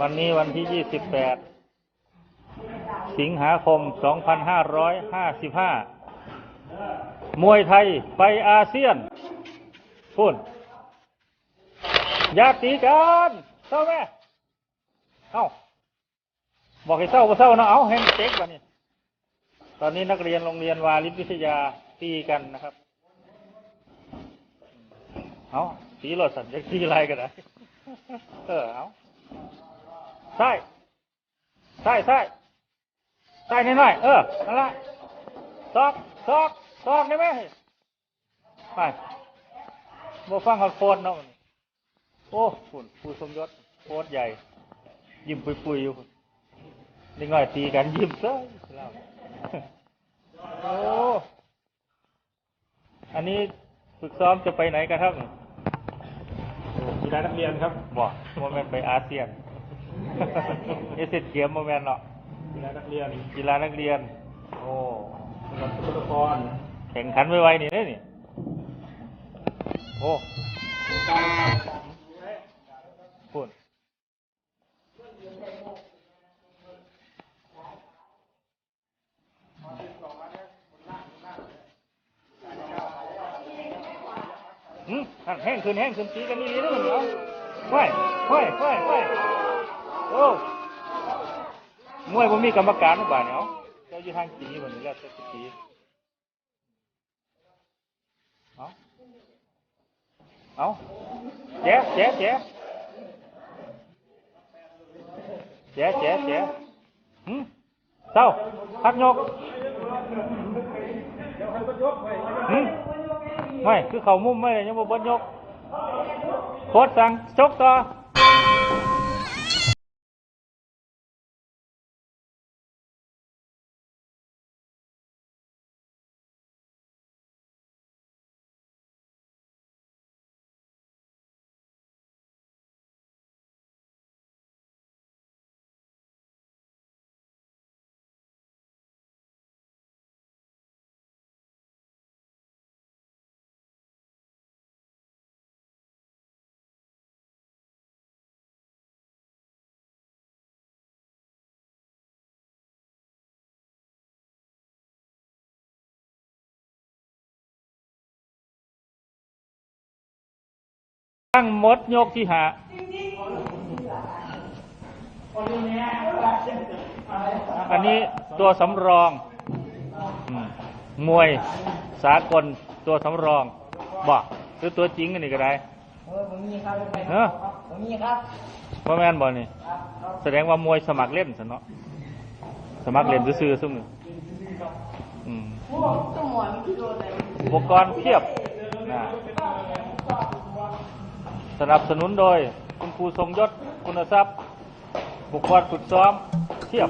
วันนี้วันที่ 28 สิงหาคม 2555 มวยไทยไปอาเซียนพูดอย่าตีกันเศร้าไหมเอ้า บอกให้เศร้าก็เศร้าเนาะเอาแฮงเจ๊กวะนี่ตอนนี้นักเรียนโรงเรียนวาริศวิทยาตีกันนะครับ เอาตีรถสัญญาตีอะไรกันนะเออ เอา ใช่ใช่ใช่ใช่นิดหน่อยเออนั่นละซอกซอกซอกได้ไหมไปโมฟังเขาโคตรเนาะมันโอ้ฝุ่นผู้สมยศโคตรใหญ่ ยิ้มปุยๆอยู่พุ่นนิดหน่อยตีกันยิ้มเซ้ยเล่าโอ้อันนี้ฝึกซ้อมจะไปไหนกันครับกีฬานักเรียนครับบอกโมเมนต์ไปอาเซียน เอสเซเกมโมเมนต์เนาะกีฬานักเรียนกีฬานักเรียน โอ้สำหรับสุตกรแข่งขันไวๆนี่เนี่ยนี่โอ้พูดอืมหันแห้งขึ้นแห้งขึ้นตีกันนี่นี่นะมึงเหรอห้อยห้อยห้อยห้อย โอ้มวยผมมีกรรมการหรือเปล่าเนี่ยเอาเจ้าอยู่ทางตีวันนี้แล้วเจ้าจะตีเอาเอาเจ๊เจ๊เจ๊เจ๊เจ๊เจ๊หืมเศร้าพักยกหืมไม่คือเขามุมไม่เลยยังบ่บนยกโคตรสั่งจกต่อ ตั้งหมดยกที่หาอันนี้ตัวสำรองอืมมวยสากลตัวสำรองบอกหรือตัวจริงอันนี้ก็ได้เออผมมีครับเนอะผมมีครับพ่อแม่นบอนี่ แสดงว่ามวยสมัครเล่นสนเนาะสมัครเล่นซื่อๆซุ่มนี่อืมต้องหมอนที่โดนอะไรอุปกรณ์เพียบนะ สนับสนุนโดยคุณครูทรงยศคุณทรัพย์ บุคคลฝึกซ้อมเทียบ